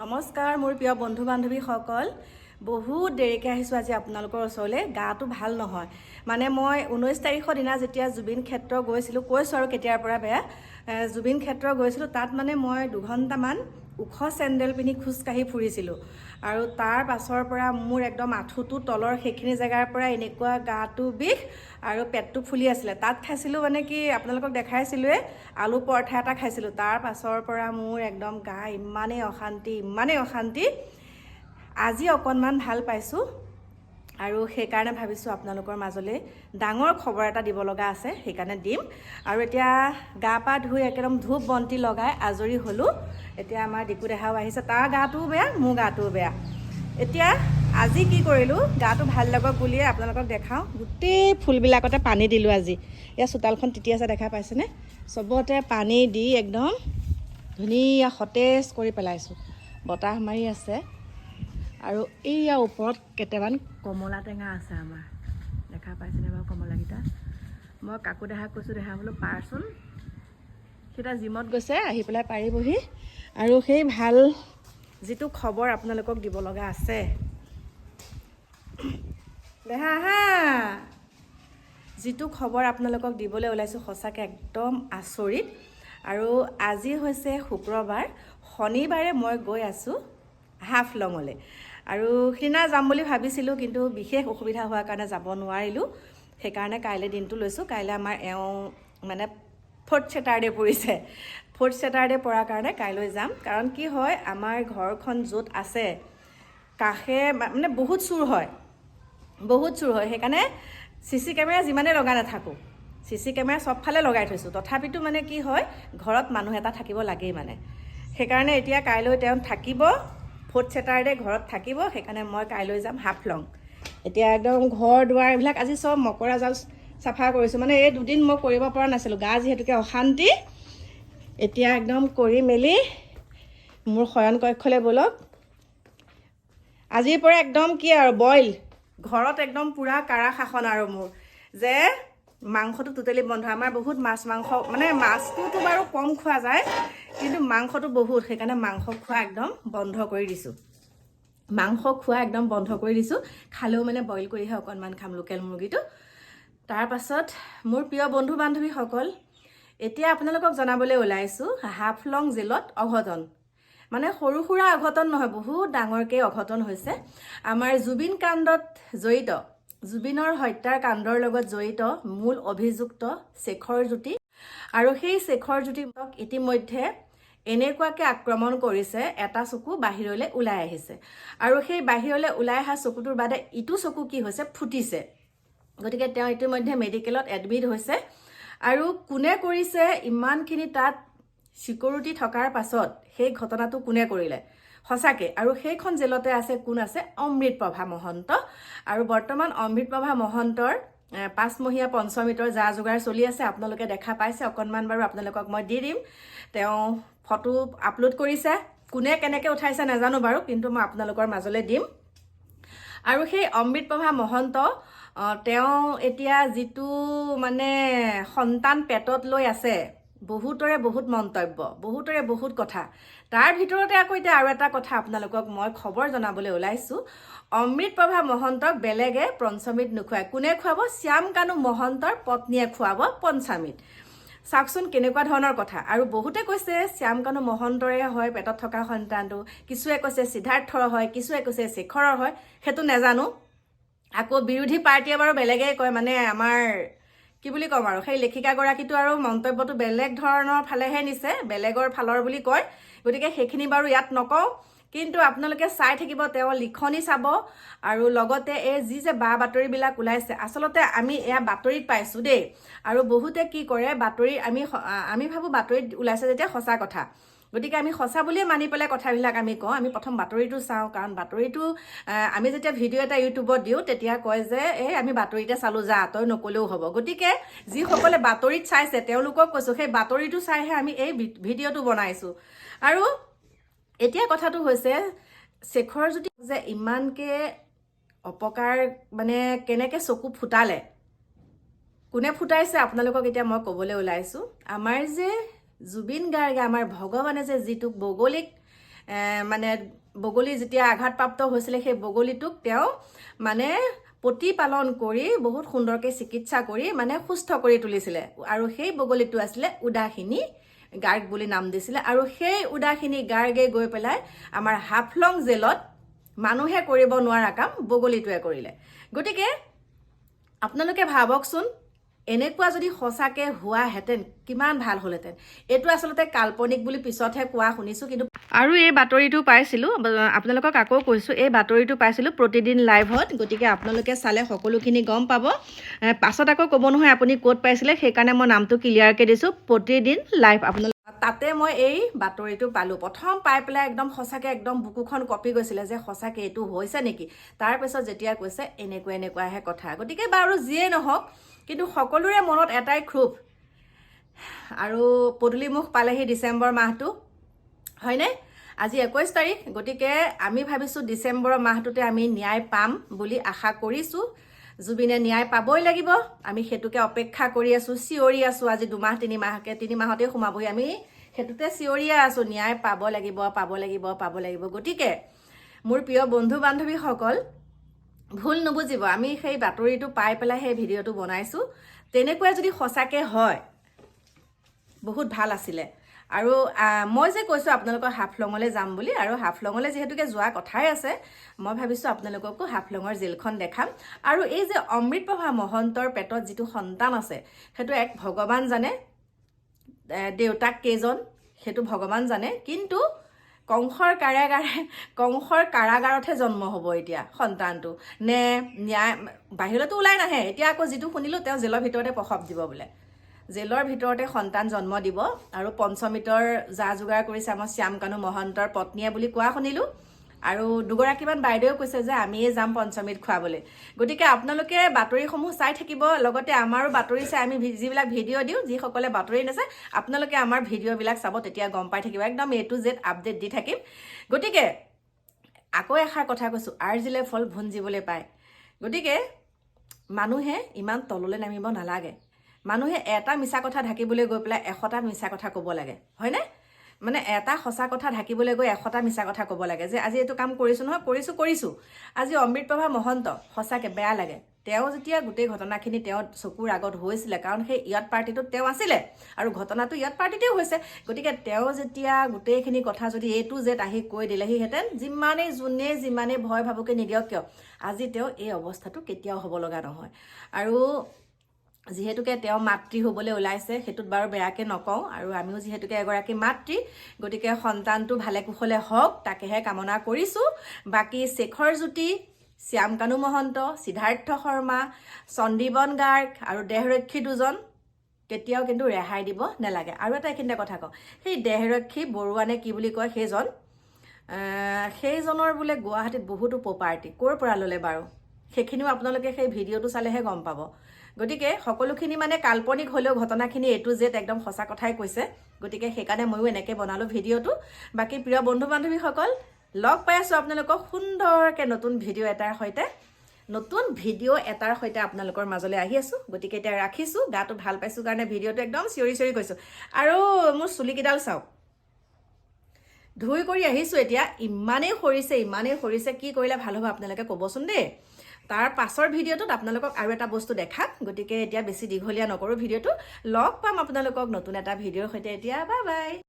নমস্কাৰ মোৰ প্ৰিয় বন্ধু বান্ধৱীসকল বহুত দেৰিকৈ আহিছোঁ আজি আপোনালোকৰ ওচৰলৈ। গাটো ভাল নহয়। মানে মই ঊনৈছ তাৰিখৰ দিনা যেতিয়া জুবিন ক্ষেত্ৰ গৈছিলোঁ কৈছোঁ আৰু কেতিয়াৰ পৰা বেয়া জুবিন ক্ষেত্ৰ গৈছিলোঁ তাত মানে মই দুঘণ্টামান ওখ চেণ্ডেল পিন্ধি খোজকাঢ়ি ফুৰিছিলোঁ। আৰু তাৰ পাছৰ পৰা মোৰ একদম আঁঠুটো তলৰ সেইখিনি জেগাৰ পৰা এনেকুৱা গাটো বিষ আৰু পেটটো ফুলি আছিলে। তাত খাইছিলোঁ মানে কি আপোনালোকক দেখাইছিলোঁৱে আলু পৰঠা এটা খাইছিলোঁ। তাৰ পাছৰ পৰা মোৰ একদম গা ইমানেই অশান্তি ইমানেই অশান্তি। আজি অকণমান ভাল পাইছোঁ। আৰু সেইকাৰণে ভাবিছোঁ আপোনালোকৰ মাজলৈ ডাঙৰ খবৰ এটা দিব লগা আছে সেইকাৰণে দিম। আৰু এতিয়া গা পা ধুই একদম ধূপ বন্তি লগাই আজৰি হ'লোঁ। এতিয়া আমাৰ ডিকু দেহাও আহিছে তাৰ গাটোও বেয়া মোৰ গাটোও বেয়া। এতিয়া আজি কি কৰিলোঁ গাটো ভাল লাগক বুলিয়ে আপোনালোকক দেখাওঁ। গোটেই ফুলবিলাকতে পানী দিলোঁ আজি। এয়া চোতালখন তিতি আছে দেখা পাইছেনে? চবতে পানী দি একদম ধুনীয়া সতেজ কৰি পেলাইছোঁ। বতাহ মাৰি আছে। আৰু এইয়া ওপৰত কেইটামান কমলা টেঙা আছে আমাৰ। দেখা পাইছেনে বাৰু কমলাকেইটা? মই কাকু দেহাক কৈছোঁ দেহা বোলো পাৰচোন। সেইটা জিমত গৈছে আহি পেলাই পাৰিবহি। আৰু সেই ভাল যিটো খবৰ আপোনালোকক দিব লগা আছে। দেহা আহা! যিটো খবৰ আপোনালোকক দিবলৈ ওলাইছোঁ সঁচাকৈ একদম আচৰিত। আৰু আজি হৈছে শুক্ৰবাৰ। শনিবাৰে মই গৈ আছোঁ হাফলঙলৈ আৰু সিদিনা যাম বুলি ভাবিছিলোঁ কিন্তু বিশেষ অসুবিধা হোৱাৰ কাৰণে যাব নোৱাৰিলোঁ। সেইকাৰণে কাইলৈ দিনটো লৈছোঁ। কাইলৈ আমাৰ এওঁ মানে ফ'ৰ্থ ছেটাৰডে পৰিছে। ফ'ৰ্থ ছেটাৰডে পৰাৰ কাৰণে কাইলৈ যাম। কাৰণ কি হয় আমাৰ ঘৰখন য'ত আছে কাষে মানে বহুত চুৰ হয়। বহুত চুৰ হয়। সেইকাৰণে চি চি কেমেৰা যিমানে লগাই নাথাকোঁ চি চি কেমেৰা চবফালে লগাই থৈছোঁ। তথাপিতো মানে কি হয় ঘৰত মানুহ এটা থাকিব লাগেই মানে। সেইকাৰণে এতিয়া কাইলৈ তেওঁ থাকিব। ফ'ৰ্থ ছেটাৰডে ঘৰত থাকিব সেইকাৰণে মই কাইলৈ যাম হাফলং এতিয়া একদম ঘৰ দুৱাৰ এইবিলাক আজি চব মকৰা জাল চাফা কৰিছোঁ। মানে এই দুদিন মই কৰিব পৰা নাছিলোঁ গা যিহেতুকে অশান্তি। এতিয়া একদম কৰি মেলি মোৰ শয়ন কক্ষলৈ ব'লক। আজিৰ পৰা একদম কি আৰু বইল। ঘৰত একদম পূৰা কাৰা শাসন আৰু মোৰ যে মাংসটো টোটেলি বন্ধ। আমাৰ বহুত মাছ মাংস মানে মাছটোতো বাৰু কম খোৱা যায় কিন্তু মাংসটো বহুত সেইকাৰণে মাংস খোৱা একদম বন্ধ কৰি দিছোঁ। মাংস খোৱা একদম বন্ধ কৰি দিছোঁ। খালেও মানে বইল কৰিহে অকণমান খাম লোকেল মুৰ্গীটো। তাৰপাছত মোৰ প্ৰিয় বন্ধু বান্ধৱীসকল এতিয়া আপোনালোকক জনাবলৈ ওলাইছোঁ হাফলং জেলত অঘটন। মানে সৰু সুৰা অঘটন নহয় বহুত ডাঙৰকৈ অঘটন হৈছে। আমাৰ জুবিন কাণ্ডত জড়িত। জুবিনৰ হত্যাৰ কাণ্ডৰ লগত জড়িত মূল অভিযুক্ত শেখৰ জ্যোতি। আৰু সেই শেখৰ জ্যোতিক ইতিমধ্যে এনেকুৱাকৈ আক্ৰমণ কৰিছে এটা চকু বাহিৰলৈ ওলাই আহিছে। আৰু সেই বাহিৰলৈ ওলাই অহা চকুটোৰ বাদে ইটো চকু কি হৈছে ফুটিছে। গতিকে তেওঁ ইতিমধ্যে মেডিকেলত এডমিট হৈছে। আৰু কোনে কৰিছে ইমানখিনি তাত চিকিউৰিটি থকাৰ পাছত সেই ঘটনাটো কোনে কৰিলে? সঁচাকৈ আৰু সেইখন জেলতে আছে কোন আছে? অমৃত প্ৰভা মহন্ত। আৰু বৰ্তমান অমৃত প্ৰভা মহন্তৰ পাঁচমহীয়া পঞ্চমৃতৰ যা যোগাৰ চলি আছে আপোনালোকে দেখা পাইছে। অকণমান বাৰু আপোনালোকক মই দি দিম। তেওঁ ফটো আপলোড কৰিছে। কোনে কেনেকৈ উঠাইছে নাজানো বাৰু কিন্তু মই আপোনালোকৰ মাজলৈ দিম। আৰু সেই অমৃত প্ৰভা মহন্ত তেওঁ এতিয়া যিটো মানে সন্তান পেটত লৈ আছে বহুতৰে বহুত মন্তব্য বহুতৰে বহুত কথা। তাৰ ভিতৰতে আকৌ এতিয়া আৰু এটা কথা আপোনালোকক মই খবৰ জনাবলৈ ওলাইছোঁ। অমৃত প্ৰভা মহন্তক বেলেগে পঞ্চমৃত নোখোৱায়। কোনে খুৱাব? শ্যাম কানু মহন্তৰ পত্নীয়ে খুৱাব পঞ্চামৃত। চাওকচোন কেনেকুৱা ধৰণৰ কথা। আৰু বহুতে কৈছে শ্যাম কানু মহন্তৰে হয় পেটত থকা সন্তানটো। কিছুৱে কৈছে সিদ্ধাৰ্থৰ হয় কিছুৱে কৈছে শেখৰৰ হয় সেইটো নাজানো। আকৌ বিৰোধী পাৰ্টীয়ে বাৰু বেলেগে কয় মানে আমাৰ কি বুলি ক'ম আৰু? সেই লেখিকাগৰাকীটো আৰু মন্তব্যটো বেলেগ ধৰণৰ ফালেহে নিছে বেলেগৰ ফালৰ বুলি কয়। গতিকে সেইখিনি বাৰু ইয়াত নকওঁ। কিন্তু আপোনালোকে চাই থাকিব তেওঁৰ লিখনি চাব আৰু লগতে এই যি যে বা বাতৰিবিলাক ওলাইছে আচলতে আমি এয়া বাতৰিত পাইছোঁ দেই। আৰু বহুতে কি কৰে বাতৰি আমি আমি ভাবোঁ বাতৰিত ওলাইছে যেতিয়া সঁচা কথা। গতিকে আমি সঁচা বুলিয়ে মানি পেলাই কথাবিলাক আমি কওঁ। আমি প্ৰথম বাতৰিটো চাওঁ কাৰণ বাতৰিটো আমি যেতিয়া ভিডিঅ' এটা ইউটিউবত দিওঁ তেতিয়া কয় যে এই আমি বাতৰিতে চালোঁ যা তই নক'লেও হ'ব। গতিকে যিসকলে বাতৰিত চাইছে তেওঁলোকক কৈছোঁ সেই বাতৰিটো চাইহে আমি এই ভিডিঅ'টো বনাইছোঁ। আৰু এতিয়া কথাটো হৈছে শেখৰ জ্যোতি যে ইমানকৈ অপকাৰ মানে কেনেকৈ চকু ফুটালে? কোনে ফুটাইছে? আপোনালোকক এতিয়া মই ক'বলৈ ওলাইছোঁ। আমাৰ যে জুবিন গাৰ্গে আমাৰ ভগৱানে যে যিটো ভৌগোলিক মানে বগলী যেতিয়া আঘাতপ্ৰাপ্ত হৈছিলে সেই বগলীটোক তেওঁ মানে প্ৰতিপালন কৰি বহুত সুন্দৰকৈ চিকিৎসা কৰি মানে সুস্থ কৰি তুলিছিলে। আৰু সেই বগলীটো আছিলে উদাসিনী গাৰ্গ বুলি নাম দিছিলে। আৰু সেই উদাসিনী গাৰ্গে গৈ পেলাই আমাৰ হাফলং জেলত মানুহে কৰিব নোৱাৰা কাম বগলীটোৱে কৰিলে। গতিকে আপোনালোকে ভাবকচোন এনেকুৱা যদি সঁচাকৈ হোৱাহেঁতেন কিমান ভাল হ'লহেঁতেন। এইটো আচলতে কাল্পনিক বুলি পিছতহে কোৱা শুনিছোঁ কিন্তু আৰু এই বাতৰিটো পাইছিলোঁ আপোনালোকক আকৌ কৈছোঁ এই বাতৰিটো পাইছিলোঁ প্ৰতিদিন লাইভত গতিকে আপোনালোকে চালে সকলোখিনি গম পাব। পাছত আকৌ ক'ব নহয় আপুনি ক'ত পাইছিলে সেইকাৰণে মই নামটো ক্লিয়াৰকৈ দিছোঁ প্ৰতিদিন লাইভ আপোনালোক তাতে মই এই বাতৰিটো পালোঁ। প্ৰথম পাই পেলাই একদম সঁচাকৈ একদম বুকুখন কঁপি গৈছিলে যে সঁচাকৈ এইটো হৈছে নেকি? তাৰপিছত যেতিয়া কৈছে এনেকুৱা এনেকুৱাহে কথা। গতিকে বাৰু যিয়ে নহওক কিন্তু সকলোৰে মনত এটাই ক্ষোভ। আৰু পদূলিমুখ পালেহি ডিচেম্বৰ মাহটো। হয়নে? আজি একৈছ তাৰিখ গতিকে আমি ভাবিছোঁ ডিচেম্বৰৰ মাহটোতে আমি ন্যায় পাম বুলি আশা কৰিছোঁ। জুবিনে ন্যায় পাবই লাগিব। আমি সেইটোকে অপেক্ষা কৰি আছোঁ চিঞৰি আছোঁ। আজি দুমাহ তিনিমাহকৈ তিনি মাহতেই সোমাবহি। আমি সেইটোতে চিঞৰিয়ে আছোঁ ন্যায় পাব লাগিব পাব লাগিব পাব লাগিব। গতিকে মোৰ প্ৰিয় বন্ধু বান্ধৱীসকল ভুল নুবুজিব। আমি সেই বাতৰিটো পাই পেলাই সেই ভিডিঅ'টো বনাইছোঁ। তেনেকুৱাই যদি সঁচাকৈ হয় বহুত ভাল আছিলে। আৰু মই যে কৈছোঁ আপোনালোকৰ হাফলঙলৈ যাম বুলি আৰু হাফলঙলৈ যিহেতুকে যোৱা কথাই আছে মই ভাবিছোঁ আপোনালোককো হাফলঙৰ জেলখন দেখাম। আৰু এই যে অমৃতপ্ৰভা মহন্তৰ পেটত যিটো সন্তান আছে সেইটো এক ভগৱান জানে দেউতাক কেইজন সেইটো ভগৱান জানে। কিন্তু কংসৰ কাৰাগাৰে কংসৰ কাৰাগাৰতহে জন্ম হ'ব এতিয়া সন্তানটো। নে ন্যায় বাহিৰতো ওলাই নাহে। এতিয়া আকৌ যিটো শুনিলোঁ তেওঁ জেলৰ ভিতৰতে প্ৰসৱ দিব বোলে। জেলৰ ভিতৰতে সন্তান জন্ম দিব আৰু পঞ্চমৃতৰ যা যোগাৰ কৰিছে আমাৰ শ্যামকানু মহন্তৰ পত্নীয়ে বুলি কোৱা শুনিলোঁ। আৰু দুগৰাকীমান বাইদেৱেও কৈছে যে আমিয়ে যাম পঞ্চমৃত খুৱাবলৈ। গতিকে আপোনালোকে বাতৰিসমূহ চাই থাকিব লগতে আমাৰো বাতৰি চাই আমি যিবিলাক ভিডিঅ' দিওঁ যিসকলে বাতৰি নাচায় আপোনালোকে আমাৰ ভিডিঅ'বিলাক চাব তেতিয়া গম পাই থাকিব। একদম এ টু জেড আপডেট দি থাকিম। গতিকে আকৌ এষাৰ কথা কৈছোঁ আৰ্জিলে ফল ভুঞ্জিবলৈ পায়। গতিকে মানুহে ইমান তললৈ নামিব নালাগে। মানুহে এটা মিছা কথা ঢাকিবলৈ গৈ পেলাই এশটা মিছা কথা ক'ব লাগে। হয়নে? মানে এটা সঁচা কথা ঢাকিবলৈ গৈ এশটা মিছা কথা ক'ব লাগে যে আজি এইটো কাম কৰিছোঁ নহয় কৰিছোঁ কৰিছোঁ। আজি অমৃতপ্ৰভা মহন্ত সঁচাকৈ বেয়া লাগে। তেওঁ যেতিয়া গোটেই ঘটনাখিনি তেওঁ চকুৰ আগত হৈছিলে কাৰণ সেই ইয়াত পাৰ্টিটোত তেওঁ আছিলে আৰু ঘটনাটো ইয়াত পাৰ্টিতেও হৈছে। গতিকে তেওঁ যেতিয়া গোটেইখিনি কথা যদি এইটো জেদ আহি কৈ দিলেহিহেঁতেন যিমানেই যোনে যিমানেই ভয় ভাবুকি নিদিয়ক কিয় আজি তেওঁ এই অৱস্থাটো কেতিয়াও হ'ব লগা নহয়। আৰু যিহেতুকে তেওঁ মাতৃ হ'বলৈ ওলাইছে সেইটোত বাৰু বেয়াকৈ নকওঁ। আৰু আমিও যিহেতুকে এগৰাকী মাতৃ গতিকে সন্তানটো ভালে কুশলে হওক তাকেহে কামনা কৰিছোঁ। বাকী শেখৰ জ্যোতি শ্যামকানু মহন্ত সিদ্ধাৰ্থ শৰ্মা চন্দীবন গাৰ্গ আৰু দেহৰক্ষী দুজন। কেতিয়াও কিন্তু ৰেহাই দিব নালাগে। আৰু এটা এইখিনিতে কথা কওঁ সেই দেহৰক্ষী বৰুৱানে কি বুলি কয় সেইজন? সেইজনৰ বোলে গুৱাহাটীত বহুতো প্ৰপাৰ্টি ক'ৰ পৰা ল'লে বাৰু? সেইখিনিও আপোনালোকে সেই ভিডিঅ'টো চালেহে গম পাব। গতিকে সকলোখিনি মানে কাল্পনিক হ'লেও ঘটনাখিনি এইটো জেদ একদম সঁচা কথাই কৈছে। গতিকে সেইকাৰণে ময়ো এনেকৈ বনালোঁ ভিডিঅ'টো। বাকী প্ৰিয় বন্ধু বান্ধৱীসকল লগ পাই আছোঁ আপোনালোকক সুন্দৰকৈ নতুন ভিডিঅ' এটাৰ সৈতে। নতুন ভিডিঅ' এটাৰ সৈতে আপোনালোকৰ মাজলৈ আহি আছোঁ। গতিকে এতিয়া ৰাখিছোঁ গাটো ভাল পাইছোঁ কাৰণে ভিডিঅ'টো একদম চিঞৰি চিঞৰি কৈছোঁ আৰু মোৰ চুলিকেইডাল চাওক। ধুই কৰি আহিছোঁ এতিয়া। ইমানেই সৰিছে ইমানেই সৰিছে। কি কৰিলে ভাল হ'ব আপোনালোকে ক'বচোন দেই। তাৰ পাছৰ ভিডিঅ'টোত আপোনালোকক আৰু এটা বস্তু দেখাম গতিকে এতিয়া বেছি দীঘলীয়া নকৰোঁ ভিডিঅ'টো। লগ পাম আপোনালোকক নতুন এটা ভিডিঅ'ৰ সৈতে এতিয়া। Bye bye.